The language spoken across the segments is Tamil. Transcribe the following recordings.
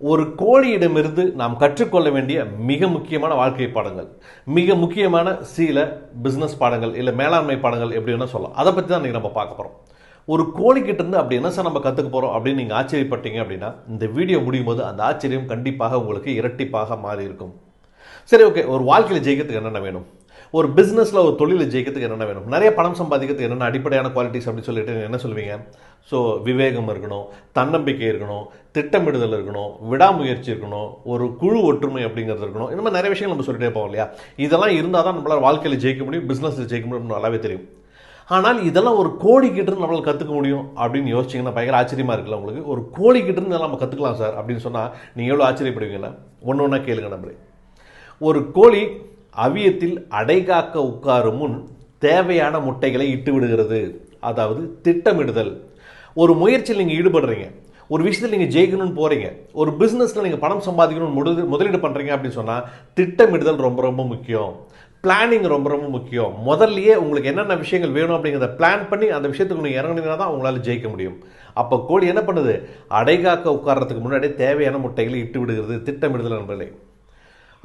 ஒரு கோழியிடமிருந்து நாம் கற்றுக்கொள்ள வேண்டிய மிக முக்கியமான வாழ்க்கை பாடங்கள். மிக முக்கியமான சில பிஸ்னஸ் பாடங்கள் இல்லை மேலாண்மை பாடங்கள் எப்படி வேணால் சொல்லலாம். அதை பற்றி தான் நீங்கள் நம்ம பார்க்க போகிறோம் ஒரு கோழிக்கிட்ட இருந்து அப்படி என்ன சார் நம்ம கற்றுக்க போகிறோம் அப்படின்னு நீங்கள் ஆச்சரியப்பட்டீங்க அப்படின்னா இந்த வீடியோ முடியும் போது அந்த ஆச்சரியம் கண்டிப்பாக உங்களுக்கு இரட்டிப்பாக மாறி இருக்கும். சரி ஓகே ஒரு வாழ்க்கையில் ஜெயிக்கிறதுக்கு என்னென்ன வேணும்? ஒரு பிஸ்னஸில் ஒரு தொழிலில் ஜெயிக்கிறதுக்கு என்னென்ன வேணும்? நிறைய பணம் சம்பாதிக்கிறதுக்கு என்னென்ன அடிப்படையான குவாலிட்டிஸ் அப்படின்னு சொல்லிட்டு என்ன சொல்லுவீங்க? ஸோ விவேகம் இருக்கணும் தன்னம்பிக்கை இருக்கணும் திட்டமிடுதல் இருக்கணும் விடாமுயற்சி இருக்கணும் ஒரு குழு ஒற்றுமை அப்படிங்கிறது இருக்கணும். இந்த மாதிரி நிறைய விஷயங்கள் நம்ம சொல்லிட்டே போவோம் இல்லையா? இதெல்லாம் இருந்தால் தான் நம்மளால் வாழ்க்கையில் ஜெயிக்க முடியும் பிஸ்னஸில் ஜெயிக்க முடியும் நல்லாவே தெரியும். ஆனால் இதெல்லாம் ஒரு கோழி இருந்து நம்மளால் கற்றுக்க முடியும் அப்படின்னு யோசிச்சிங்கன்னா பயங்கர ஆச்சரியமாக இருக்குல்ல உங்களுக்கு. ஒரு கோழி இருந்து இதெல்லாம் நம்ம கற்றுக்கலாம் சார் அப்படின்னு சொன்னால் நீங்கள் எவ்வளோ ஆச்சரியப்படுவீங்களா ஒன்று ஒன்றா கேளுங்க நம்மளே ஒரு கோழி அவியத்தில் அடைகாக்க உட்காரும் முன் தேவையான முட்டைகளை இட்டு விடுகிறது. அதாவது திட்டமிடுதல். ஒரு முயற்சியில் நீங்கள் ஈடுபடுறீங்க. ஒரு விஷயத்தில் நீங்கள் ஜெயிக்கணும்னு போகிறீங்க ஒரு பிஸ்னஸில் நீங்கள் பணம் சம்பாதிக்கணும்னு முதலீடு முதலீடு பண்ணுறீங்க அப்படின்னு சொன்னால் திட்டமிடுதல் ரொம்ப ரொம்ப முக்கியம். பிளானிங் ரொம்ப ரொம்ப முக்கியம். முதல்லயே உங்களுக்கு என்னென்ன விஷயங்கள் வேணும் அப்படிங்கிறத பிளான் பண்ணி அந்த விஷயத்துக்கு நீங்கள் இறங்குனீங்கன்னா தான் உங்களால் ஜெயிக்க முடியும். அப்போ கோழி என்ன பண்ணுது? அடைகாக்க உட்கார்றதுக்கு முன்னாடி தேவையான முட்டைகளை இட்டு விடுகிறது திட்டமிடுதல் நண்பர்களே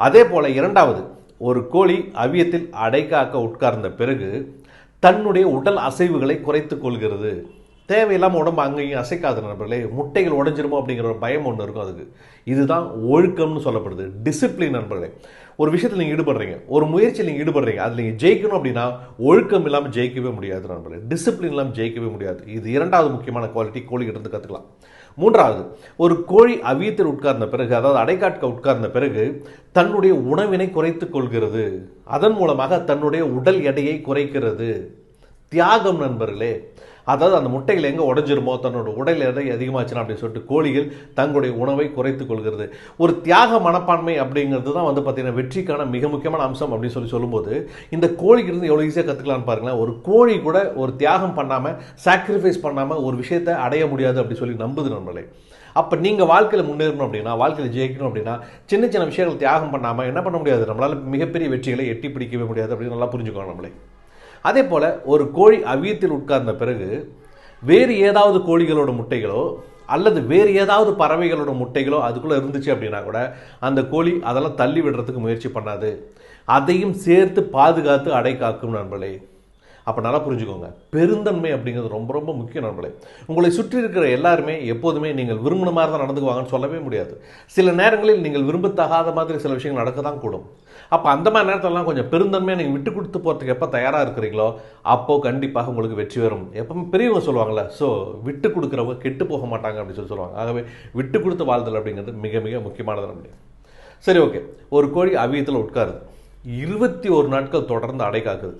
அதே போல் இரண்டாவது ஒரு கோழி அவியத்தில் அடைகாக்க உட்கார்ந்த பிறகு தன்னுடைய உடல் அசைவுகளை குறைத்து கொள்கிறது. தேவையில்லாமல் உடம்பு அங்கேயும் அசைக்காது நண்பர்களே முட்டைகள் உடஞ்சிருமோ அப்படிங்கிற ஒரு பயம் ஒன்று இருக்கும் அதுக்கு. இதுதான் ஒழுக்கம்னு சொல்லப்படுது. டிசிப்ளின் நண்பர்களே ஒரு விஷயத்தில் நீங்கள் ஈடுபடுறீங்க ஒரு முயற்சியில் நீங்கள் ஈடுபடுறீங்க அதில் நீங்கள் ஜெயிக்கணும் அப்படின்னா ஒழுக்கம் இல்லாமல் ஜெயிக்கவே முடியாது நண்பர்களே. டிசிப்ளின் இல்லாமல் ஜெயிக்கவே முடியாது. இது இரண்டாவது முக்கியமான குவாலிட்டி கோழிகிட்ட இருந்து கற்றுக்கலாம் மூன்றாவது ஒரு கோழி அவியத்தில் உட்கார்ந்த பிறகு அதாவது அடைக்காட்க உட்கார்ந்த பிறகு தன்னுடைய உணவினை குறைத்துக் கொள்கிறது. அதன் மூலமாக தன்னுடைய உடல் எடையை குறைக்கிறது. தியாகம் நண்பர்களே அதாவது அந்த முட்டைகள் எங்கே உடஞ்சிருமோ தன்னோட உடல் எடை அதிகமாச்சுன்னா அப்படின்னு சொல்லிட்டு கோழிகள் தங்களுடைய உணவை குறைத்து கொள்கிறது. ஒரு தியாக மனப்பான்மை அப்படிங்கிறது தான் வந்து பார்த்தீங்கன்னா வெற்றிக்கான மிக முக்கியமான அம்சம் அப்படின்னு சொல்லி சொல்லும்போது இந்த கோழிக்கிருந்து எவ்வளோ ஈஸியாக கற்றுக்கலாம்னு பாருங்களேன். ஒரு கோழி கூட ஒரு தியாகம் பண்ணாமல் சாக்ரிஃபைஸ் பண்ணாமல் ஒரு விஷயத்தை அடைய முடியாது அப்படின்னு சொல்லி நம்புது நம்மளே. அப்போ நீங்கள் வாழ்க்கையில் முன்னேறணும் அப்படின்னா வாழ்க்கையில் ஜெயிக்கணும் அப்படின்னா சின்ன சின்ன விஷயங்கள் தியாகம் பண்ணாமல் என்ன பண்ண முடியாது? நம்மளால் மிகப்பெரிய வெற்றிகளை எட்டி பிடிக்கவே முடியாது அப்படின்னு நல்லா புரிஞ்சுக்கணும் நம்மளே. அதே போல் ஒரு கோழி அவியத்தில் உட்கார்ந்த பிறகு வேறு ஏதாவது கோழிகளோட முட்டைகளோ அல்லது வேறு ஏதாவது பறவைகளோட முட்டைகளோ அதுக்குள்ளே இருந்துச்சு அப்படின்னா கூட அந்த கோழி அதெல்லாம் தள்ளி விடுறதுக்கு முயற்சி பண்ணாது. அதையும் சேர்த்து பாதுகாத்து அடை காக்கும் நண்பர்களே அப்போ நல்லா புரிஞ்சுக்கோங்க. பெருந்தன்மை அப்படிங்கிறது ரொம்ப ரொம்ப முக்கியம் நண்பர்களே. உங்களை சுற்றி இருக்கிற எல்லாருமே எப்போதுமே நீங்கள் விரும்பின மாதிரி தான் நடந்துக்குவாங்கன்னு சொல்லவே முடியாது. சில நேரங்களில் நீங்கள் விரும்பத்தகாத மாதிரி சில விஷயங்கள் நடக்க தான் கூடும். அப்போ அந்த மாதிரி நேரத்திலலாம் கொஞ்சம் பெருந்தன்மையாக நீங்கள் விட்டு கொடுத்து போகிறதுக்கு எப்போ தயாராக இருக்கிறீங்களோ அப்போது கண்டிப்பாக உங்களுக்கு வெற்றி வரும் எப்பவுமே பெரியவங்க சொல்லுவாங்கள்ல ஸோ விட்டு கொடுக்குறவங்க கெட்டு போக மாட்டாங்க அப்படின்னு சொல்லி சொல்லுவாங்க. ஆகவே விட்டு கொடுத்து வாழ்தல் அப்படிங்கிறது மிக மிக முக்கியமானது நம்மளுடைய சரி ஓகே. ஒரு கோழி அவியத்தில் உட்காருது. இருபத்தி ஒரு நாட்கள் தொடர்ந்து அடை காக்குது.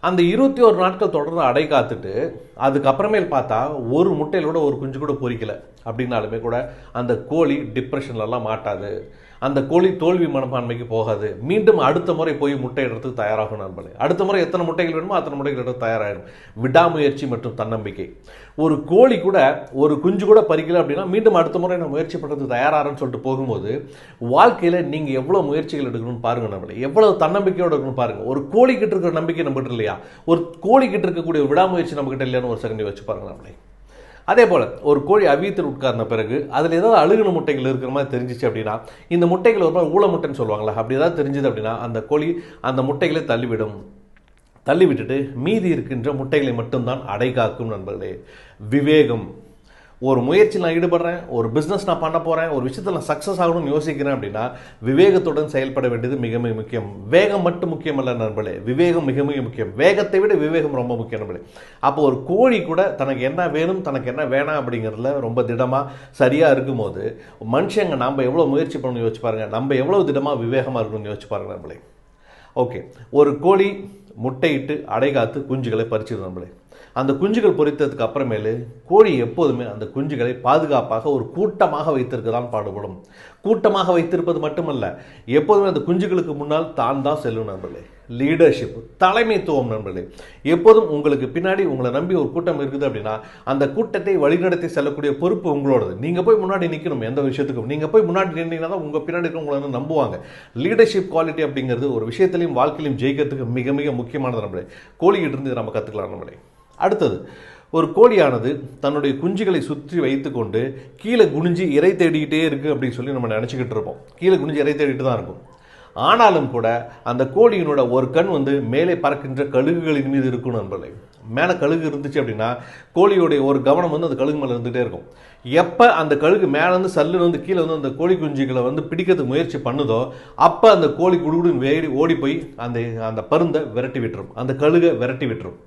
அந்த இருபத்தி ஒரு நாட்கள் தொடர்ந்து அடை காத்துட்டு அதுக்கப்புறமேல் பார்த்தா ஒரு முட்டையிலோட ஒரு குஞ்சு கூட பொறிக்கல. அப்படின்னாலுமே கூட அந்த கோழி டிப்ரெஷன்லலாம் மாட்டாது. அந்த கோழி தோல்வி மனப்பான்மைக்கு போகாது. மீண்டும் அடுத்த முறை போய் முட்டையிடுறதுக்கு தயாராகும் நண்பர்களே. அடுத்த முறை எத்தனை முட்டைகள் வேணுமோ அத்தனை முட்டைகள் எடுத்து தயாராகிடும் விடாமுயற்சி மற்றும் தன்னம்பிக்கை. ஒரு கோழி கூட ஒரு குஞ்சு கூட பறிக்கல அப்படின்னா மீண்டும் அடுத்த முறை நான் முயற்சி பண்ணுறதுக்கு தயாராகிறேன்னு சொல்லிட்டு போகும்போது வாழ்க்கையில் நீங்கள் எவ்வளோ முயற்சிகள் எடுக்கணும்னு பாருங்கள் நம்மளே எவ்வளோ தன்னம்பிக்கையோட இருக்கணும்னு பாருங்கள் ஒரு கோழிக்கிட்ட இருக்கிற நம்பிக்கை நம்மகிட்ட இல்லையா? ஒரு கோழிக்கிட்ட இருக்கக்கூடிய விடாமுயற்சி நம்மகிட்ட இல்லையான்னு ஒரு செகண்ட் வச்சு பாருங்க நம்மளே அதே போல் ஒரு கோழி அவியத்தில் உட்கார்ந்த பிறகு அதில் ஏதாவது அழுகின முட்டைகள் இருக்கிற மாதிரி தெரிஞ்சிச்சு அப்படின்னா இந்த முட்டைகள் ஒரு மாதிரி ஊள முட்டைன்னு சொல்லுவாங்களா அப்படி ஏதாவது தெரிஞ்சது அப்படின்னா அந்த கோழி அந்த முட்டைகளை தள்ளிவிடும். தள்ளிவிட்டுட்டு மீதி இருக்கின்ற முட்டைகளை மட்டும்தான் அடை காக்கும் நண்பர்களே. விவேகம். ஒரு முயற்சியில் நான் ஈடுபடுறேன் ஒரு பிஸ்னஸ் நான் பண்ண போகிறேன் ஒரு விஷயத்தில் நான் சக்ஸஸ் ஆகணும்னு யோசிக்கிறேன் அப்படின்னா விவேகத்துடன் செயல்பட வேண்டியது மிக மிக முக்கியம். வேகம் மட்டும் முக்கியம் அல்ல நண்பர்களே. விவேகம் மிக மிக முக்கியம். வேகத்தை விட விவேகம் ரொம்ப முக்கியம் நண்பர்களே. அப்போ ஒரு கோழி கூட தனக்கு என்ன வேணும் தனக்கு என்ன வேணாம் அப்படிங்கிறதுல ரொம்ப திடமாக சரியாக இருக்கும்போது மனுஷங்க நம்ம எவ்வளோ முயற்சி பண்ணணும்னு யோசிச்சு பாருங்கள் நம்ம எவ்வளோ திடமாக விவேகமாக இருக்கணும்னு யோசிச்சு பாருங்க நண்பர்களே. ஓகே. ஒரு கோழி முட்டையிட்டு அடைகாத்து குஞ்சுகளை பறிச்சிடும் நம்மளே அந்த குஞ்சுகள் பொரித்ததுக்கு அப்புறமேலு கோழி எப்போதுமே அந்த குஞ்சுகளை பாதுகாப்பாக ஒரு கூட்டமாக வைத்திருக்க தான் பாடுபடும். கூட்டமாக வைத்திருப்பது மட்டுமல்ல எப்போதுமே அந்த குஞ்சுகளுக்கு முன்னால் தான் தான் செல்லும் நண்பர்களே. லீடர்ஷிப் தலைமைத்துவம் நண்பர்களே. எப்போதும் உங்களுக்கு பின்னாடி உங்களை நம்பி ஒரு கூட்டம் இருக்குது அப்படின்னா அந்த கூட்டத்தை வழிநடத்தி செல்லக்கூடிய பொறுப்பு உங்களோடது. நீங்கள் போய் முன்னாடி நிற்கணும் எந்த விஷயத்துக்கும். நீங்கள் போய் முன்னாடி நின்றீங்கன்னா தான் உங்கள் பின்னாடி இருக்கவங்களை வந்து நம்புவாங்க. லீடர்ஷிப் குவாலிட்டி அப்படிங்கிறது ஒரு விஷயத்திலையும் வாழ்க்கையிலையும் ஜெயிக்கிறதுக்கு மிக மிக முக்கியமானது நம்மளே கோழிகிட்டிருந்து இதை நம்ம கற்றுக்கலாம் நம்மளே அடுத்தது ஒரு கோழியானது தன்னுடைய குஞ்சுகளை சுற்றி வைத்துக்கொண்டு கீழே குனிஞ்சு இறை தேடிக்கிட்டே இருக்குது அப்படின்னு சொல்லி நம்ம நினச்சிக்கிட்டு இருப்போம். கீழே குனிஞ்சு இறை தேடிட்டு தான் இருக்கும். ஆனாலும் கூட அந்த கோழியினோட ஒரு கண் வந்து மேலே பறக்கின்ற கழுகுகளின் மீது இருக்கும் நண்பர்களே. மேலே கழுகு இருந்துச்சு அப்படின்னா கோழியோடைய ஒரு கவனம் வந்து அந்த கழுகு மேலே இருந்துகிட்டே இருக்கும். எப்போ அந்த கழுகு மேலேருந்து சல்லுன்னு வந்து கீழே வந்து அந்த கோழி குஞ்சுகளை வந்து பிடிக்கிறதுக்கு முயற்சி பண்ணுதோ அப்போ அந்த கோழி குடுகுடுன்னு வேடி ஓடி போய் அந்த அந்த பருந்தை விரட்டி விட்டுரும். அந்த கழுகை விரட்டி விட்டுரும்.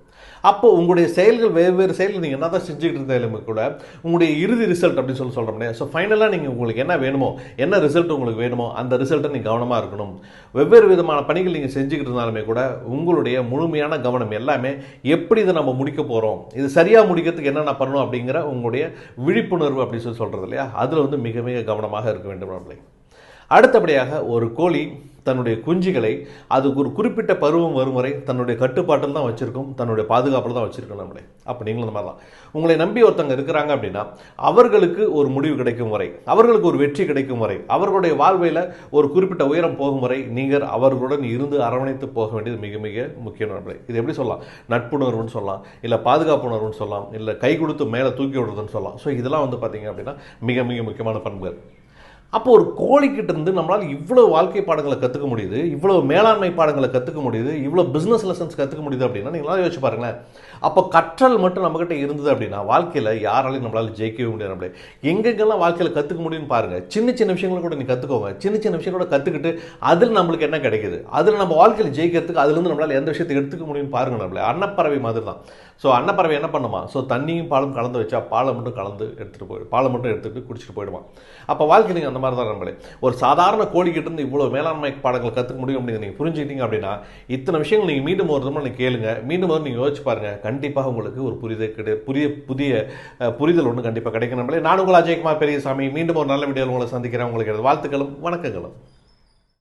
அப்போ உங்களுடைய செயல்கள் வெவ்வேறு செயல்கள் நீங்கள் என்ன தான் செஞ்சுக்கிட்டு இருந்தாலுமே கூட உங்களுடைய இறுதி ரிசல்ட் அப்படின்னு சொல்லி சொல்கிறோம் ஸோ ஃபைனலாக நீங்கள் உங்களுக்கு என்ன வேணுமோ என்ன ரிசல்ட் உங்களுக்கு வேணுமோ அந்த ரிசல்ட்டை நீங்கள் கவனமாக இருக்கணும். வெவ்வேறு விதமான பணிகள் நீங்கள் செஞ்சுக்கிட்டு இருந்தாலுமே கூட உங்களுடைய முழுமையான கவனம் எல்லாமே எப்படி இதை நம்ம முடிக்க போகிறோம் இது சரியாக முடிக்கிறதுக்கு என்னென்ன பண்ணணும் அப்படிங்கிற உங்களுடைய விழிப்புணர்வு அப்படின்னு சொல்லி சொல்கிறது இல்லையா? அதில் வந்து மிக மிக கவனமாக இருக்க வேண்டும் நம்மளை அடுத்தபடியாக ஒரு கோழி தன்னுடைய குஞ்சுகளை அதுக்கு ஒரு குறிப்பிட்ட பருவம் வரும் வரை தன்னுடைய கட்டுப்பாட்டில் தான் வச்சுருக்கோம் தன்னுடைய பாதுகாப்பில் தான் வச்சுருக்கோம் நம்மளே. அப்போ நீங்களும் இந்த மாதிரி தான் உங்களை நம்பி ஒருத்தங்க இருக்கிறாங்க அப்படின்னா அவர்களுக்கு ஒரு முடிவு கிடைக்கும் வரை அவர்களுக்கு ஒரு வெற்றி கிடைக்கும் வரை அவர்களுடைய வாழ்வையில் ஒரு குறிப்பிட்ட உயரம் போகும் வரை நீங்கள் அவர்களுடன் இருந்து அரவணைத்து போக வேண்டியது மிக மிக முக்கியம் நம்மளே. இது எப்படி சொல்லலாம்? நட்புணர்வுன்னு சொல்லலாம் இல்லை பாதுகாப்புணர்வுன்னு சொல்லலாம் இல்லை கை கொடுத்து மேலே தூக்கி விடுறதுன்னு சொல்லலாம். ஸோ இதெல்லாம் வந்து பார்த்தீங்க அப்படின்னா மிக மிக முக்கியமான பண்புகள். அப்போ ஒரு கோழிக்கிட்ட இருந்து நம்மளால் இவ்வளோ வாழ்க்கை பாடங்களை கற்றுக்க முடியுது இவ்வளோ மேலாண்மை பாடங்களை கற்றுக்க முடியுது இவ்வளோ பிஸ்னஸ் லெசன்ஸ் கற்றுக்க முடியுது அப்படின்னா நீங்களாம் யோசிச்சு பாருங்களேன். அப்போ கற்றல் மட்டும் நம்மக்கிட்ட இருந்தது அப்படின்னா வாழ்க்கையில் யாராலையும் நம்மளால் ஜெயிக்கவே முடியாது நம்மளே எங்கெங்கெல்லாம் வாழ்க்கையில் கற்றுக்க முடியும்னு பாருங்கள் சின்ன சின்ன விஷயங்களை கூட நீ கற்றுக்கோங்க சின்ன சின்ன விஷயங்களோட கற்றுக்கிட்டு அதில் நம்மளுக்கு என்ன கிடைக்குது? அதில் நம்ம வாழ்க்கையில் ஜெயிக்கிறதுக்கு அதுலேருந்து நம்மளால் எந்த விஷயத்தை எடுத்துக்க முடியும்னு பாருங்க நம்மளே அன்னப்பறவை மாதிரி தான் ஸோ அன்னப்பறவை என்ன பண்ணுமா? ஸோ தண்ணியும் பாலும் கலந்து வச்சா பாலை மட்டும் கலந்து எடுத்துகிட்டு போயிடும் பாலை மட்டும் எடுத்துகிட்டு குடிச்சிட்டு போயிடுவான் அப்போ வாழ்க்கை நீங்கள் அந்த மாதிரி தான் நம்மளே ஒரு சாதாரண கோழிக்கிட்ட இருந்து இவ்வளோ மேலாண்மை பாடங்கள் கற்றுக்க முடியும் அப்படின்னு நீங்கள் புரிஞ்சுக்கிட்டீங்க அப்படின்னா இத்தனை விஷயங்கள் நீங்கள் மீண்டும் ஒரு தடவை நீங்கள் கேளுங்க. மீண்டும் ஒரு நீங்கள் யோசிச்சு பாருங்கள் கண்டிப்பாக உங்களுக்கு ஒரு புரிதல் கிடை புதிய புதிய புரிதல் ஒன்று கண்டிப்பாக கிடைக்கும் நம்மளே நான் உங்கள் அஜயகுமார் பெரியசாமி. மீண்டும் ஒரு நல்ல வீடியோவில் உங்களை சந்திக்கிறேன். உங்களுக்கு வாழ்த்துக்களும் வணக்கங்களும்.